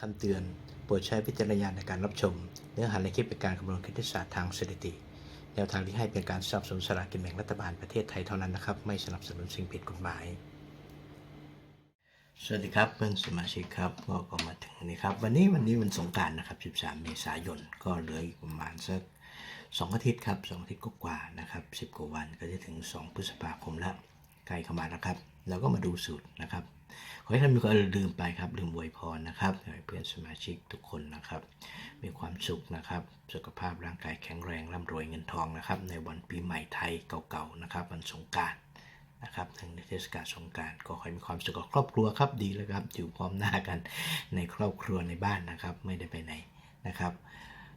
คำเตือน โปรดใช้วิจารณญาณในการรับชม เนื้อหาในคลิปเป็นการคำนวณคณิตศาสตร์ทางสถิติ แนวทางที่ให้เป็นการสนับสนุนสลากกินแบ่งรัฐบาลประเทศไทยเท่านั้นนะครับ ไม่สนับสนุนสิ่งผิดกฎหมาย สวัสดีครับเพื่อนสมาชิกครับก็ก็มาถึงนี่ครับ วันนี้วันนี้วันสงการนะครับ 13 เมษายนก็เหลืออีกประมาณสักสองอาทิตย์ครับสองอาทิตย์กว่าๆนะครับ10กว่าวันก็จะถึง 2 พฤษภาคมแล้วใกล้เข้ามาแล้วครับ เราก็มาดูสูตรนะครับ ขอให้ท่านมีความลืมไปครับลืมอวยพรนะครับให้เพื่อนสมาชิกทุกคนนะครับ มีความสุขนะครับ สุขภาพร่างกายแข็งแรงร่ำรวยเงินทองนะครับ ในวันปีใหม่ไทยเก่าๆนะครับ วันสงการนะครับในเทศกาลสงการก็ขอให้มีความสุขกับครอบครัวครับดีแล้วครับ อยู่พร้อมหน้ากันในครอบครัวในบ้านนะครับ ไม่ได้ไปไหนนะครับ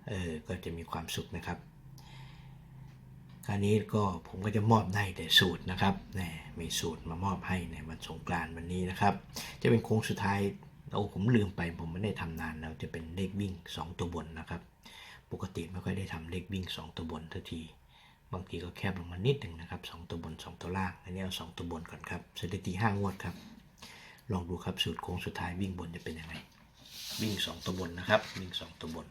เออก็จะมีความสุขนะครับ คราวนี้ก็ผมก็จะมอบได้แต่สูตรนะครับแหมมีสูตรมามอบให้ในวันสงกรานต์วันนี้นะครับ จะเป็นโค้งสุดท้ายโอ้ผมลืมไปผมไม่ได้ทำนานแล้วจะเป็นเลขวิ่ง 2 ตัวบนนะครับ ปกติไม่ค่อยได้ทำเลขวิ่ง 2 ตัวบนทันทีบางทีก็แคบลงมานิดหนึ่งนะครับ2ตัวบน 2 ตัวล่างอันนี้เอา2ตัวบนก่อนครับสถิติ5งวดครับ ลองดูครับสูตรโค้งสุดท้ายวิ่งบนจะเป็นยังไงวิ่ง 2 ตัวบนนะครับ วิ่ง 2 ตัวบน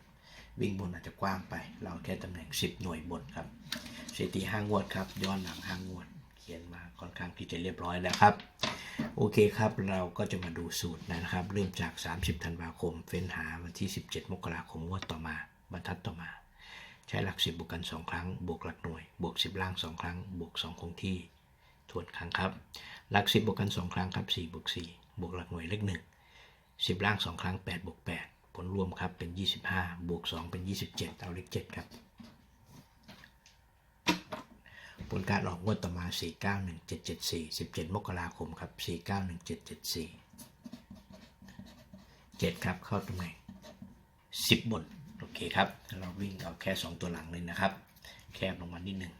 วิ่งบนอาจจะกว้างไป เราแค่ตำแหน่ง 10 หน่วยบนครับสถิติห้างวดครับย้อนหลังห้างวดเขียนมาค่อนข้างที่จะเรียบร้อยแล้วครับ โอเคครับเราก็จะมาดูสูตรนะครับ เริ่มจาก 30 ธันวาคม เฟ้นหาวันที่ 17 มกราคมงวดต่อมา บรรทัดต่อมา ใช้หลัก 10 บวกกัน 2 ครั้ง บวกหลักหน่วย บวก 10 ล่าง 2 ครั้ง บวก 2 คงที่ทวนครั้งครับ หลัก 10 บวกกัน 2 ครั้งครับ 4 บวก 4 บวกหลักหน่วยเลข1 10 ล่าง 2 ครั้ง 8 บวก 8 ผลรวมครับเป็น 25 บวก 2 เป็น 27 เอาเลข7ครับ ผลการออกงวดต่อมา 491774 17 มกราคมครับ 491774 7 ครับ เข้าตรงไหน10 บน โอเคครับ เราวิ่งเอาแค่ 2 ตัวหลังเลยนะครับ แคบลงมานิดหนึ่ง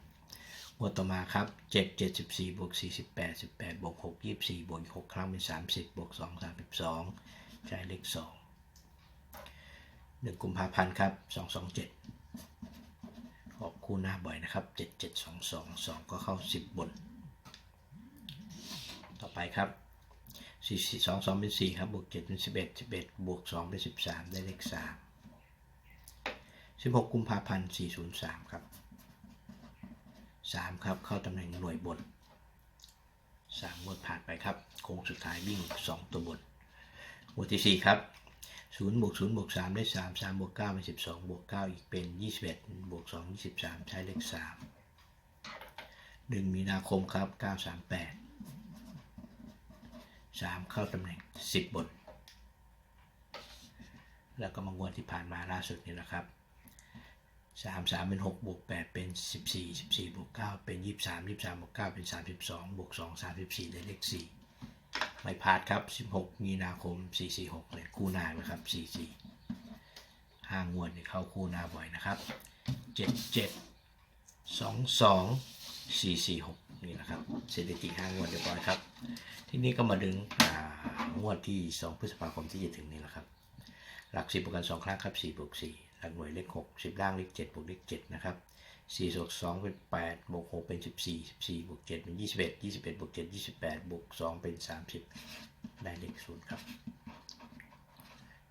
งวดต่อมาครับ 7 74บวก48 18บวก6 24บวกอีก6ครั้งเป็น 30บวก2 32 ใช้เลข 2 1กุมภาพันธ์ครับ227ออกคู่หน้าบ่อยนะครับ7 7 2 2 2ก็เข้า10บน ต่อไปครับ4 4 2 2เป็น4ครับบวก7เป็น11 11บวก2เป็น13ได้เลข3 16กุมภาพันธ์403ครับ3ครับเข้าตำแหน่งหน่วยบน3งวดผ่านไปครับโค้งสุดท้ายวิ่ง2ตัวบนงวดที่4ครับ 0บวก0บวก3ได้3 3บวก9เป็น12บวก9อีกเป็น21บวก2 23ใช้เลข3 1มีนาคมครับ938 3เข้าตำแหน่ง10บน แล้วก็มางวดที่ผ่านมาล่าสุดนี่แหละครับ3 3เป็น6บวก8เป็น14 14บวก9เป็น23 23บวก9เป็น32บวก2 34ได้เลข4 ไม่พลาดครับ 16 มีนาคม 446เลยคู่หน้านะครับ 44ห้างวดนี่เข้าคู่หน้าบ่อยนะครับ 77 22 446 นี่นะครับสถิติห้างวดเรียบร้อยครับ ที่นี้ก็มาดึงอ่างวดที่ 2 พฤษภาคมที่จะถึงนี่แหละครับ หลัก 10บวกกัน 2 ครั้งครับ4บวก4หลักหน่วยเลข6 10 ล่างเลข7บวกเลข7นะครับ 4บวก2เป็น8บวก6เป็น 14 14บวก7เป็น 21 21บวก7 28บวก2เป็น 30 ได้เลข0ครับ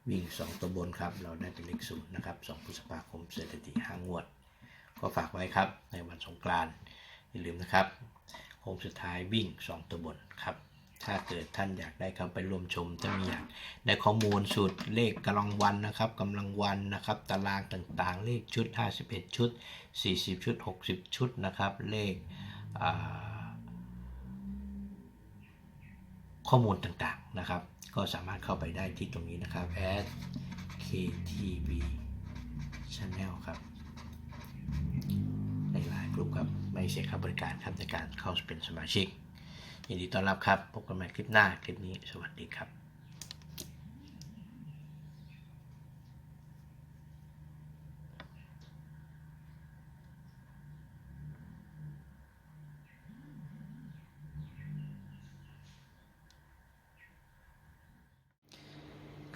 วิ่ง 2 ตัวบนครับ เราได้เป็นเลข0นย์นะครับ 2 พฤษภาคมเสถิติ5งวด ก็ฝากไว้ครับ ในวันสงกรานต์อย่าลืมนะครับโค้งสุดท้ายวิ่ง 2 ตัวบนครับ ถ้าเกิดท่านอยากได้เข้าไปร่วมชมถ้ามีอยากได้ข้อมูลสูตรเลขกำลังวันนะครับกำลังวันนะครับ ตารางต่างๆ เลขชุด 51 ชุด 40 ชุด 60 ชุดนะครับ เลขข้อมูลต่างๆนะครับ ก็สามารถเข้าไปได้ที่ตรงนี้นะครับ at ktv channel ครับในไลน์กลุ่มครับไม่เสียค่าบริการครับในการเข้าเป็นสมาชิก ยินดีต้อนรับครับ พบกันใหม่คลิปหน้า คลิปนี้ สวัสดีครับ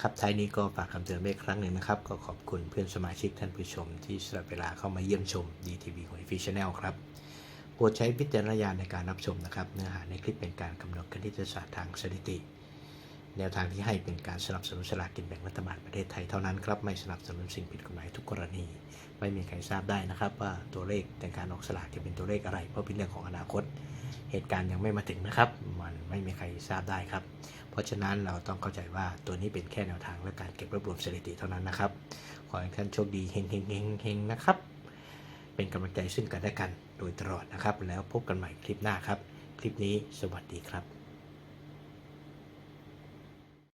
ครับท้ายนี้ก็ฝากคำเตือนไว้อีกครั้งหนึ่งนะครับ ก็ขอบคุณเพื่อนสมาชิกท่านผู้ชมที่สละเวลาเข้ามาเยี่ยมชม DTV ของ f ีช Channel ครับ โปรดใช้วิจารณญาณในการรับชมนะครับ เนื้อหาในคลิปเป็นการกำหนดคณิตศาสตร์ทางสถิติ แนวทางที่ให้เป็นการสนับสนุนสลากกินแบ่งรัฐบาลประเทศไทยเท่านั้นครับ ไม่สนับสนุนสิ่งผิดกฎหมายทุกกรณี ไม่มีใครทราบได้นะครับ ว่าตัวเลขในการออกสลากจะเป็นตัวเลขอะไร เพราะเป็นเรื่องของอนาคต เหตุการณ์ยังไม่มาถึงนะครับ มันไม่มีใครทราบได้ครับ เพราะฉะนั้นเราต้องเข้าใจว่าตัวนี้เป็นแค่แนวทางและการเก็บรวบรวมสถิติเท่านั้นนะครับ ขอให้ท่านโชคดีเฮงเฮงเฮงเฮงนะครับ เป็นกำลังใจซึ่งกันและกันโดยตลอดนะครับ แล้วพบกันใหม่คลิปหน้าครับ คลิปนี้สวัสดีครับ